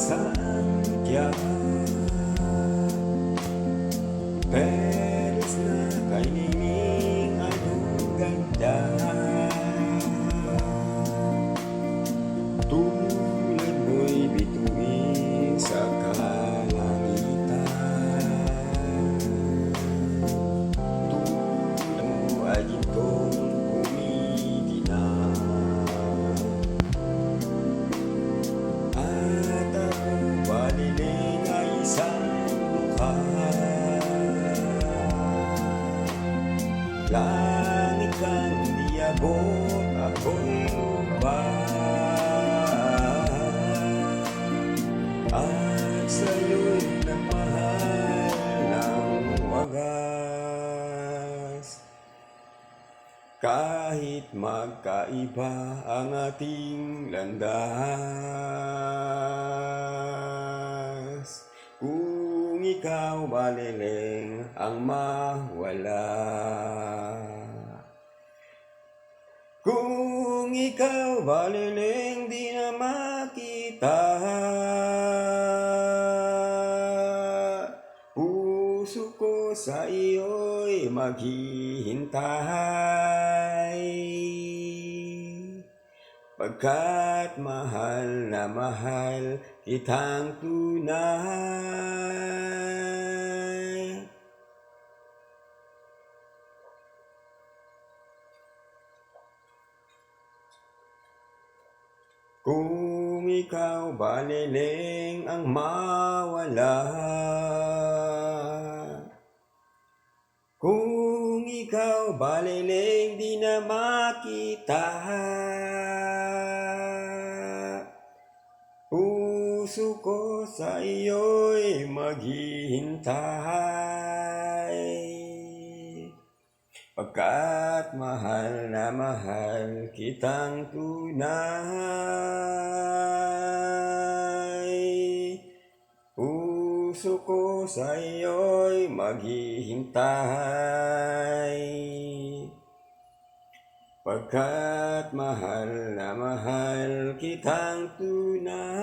санкях Peres na kay Niming anong ganda Langit kang diabot ako'y lupa At sa'yo'y nagmahal ng wagas kahit magkaiba ang ating landas Kung ikaw maliling ang mawala ikaw maliling di na makita. Puso ko sa iyo'y maghihintay. Pagkat mahal na mahal kitang tunay Kung ikaw baliling ang mawala? Kung ikaw baliling di na makita? Puso ko sa iyo'y maghihintay Pagkat mahal na mahal kitang tunay. Puso ko sa iyo'y maghihintay. Pagkat mahal na mahal kitang tunay